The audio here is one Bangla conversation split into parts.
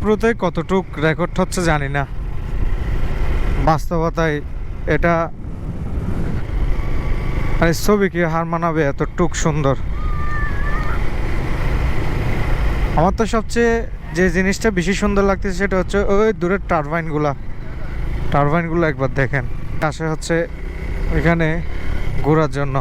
গোপ্রোতে কতটুক রেকর্ড হচ্ছে জানি না। বাস্তবতায় এটা মানে ছবিকে হার মানাবে এতটুক সুন্দর? আমার তো সবচেয়ে যে জিনিসটা বেশি সুন্দর লাগতেছে সেটা হচ্ছে ওই দূরের টারবাইনগুলা। টারবাইনগুলো একবার দেখেন। আসে হচ্ছে এখানে ঘোরার জন্য।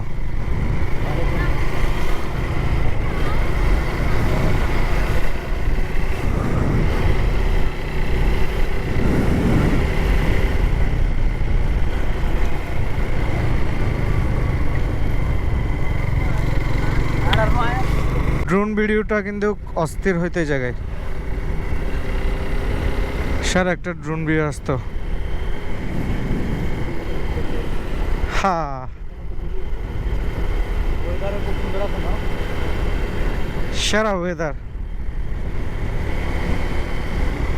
ড্রোন ভিডিওটা কিন্তু অস্থির হইতে জায়গায়। স্যার, একটা ড্রোন ভিডিও আসতো। হা। সেরা ওয়েদার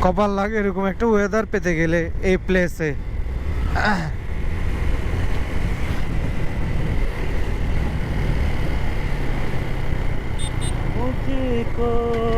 কপাল লাগে, এরকম একটা ওয়েদার পেতে গেলে এই প্লেসে people.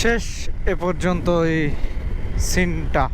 শেষ এ পর্যন্ত এই সিনটা।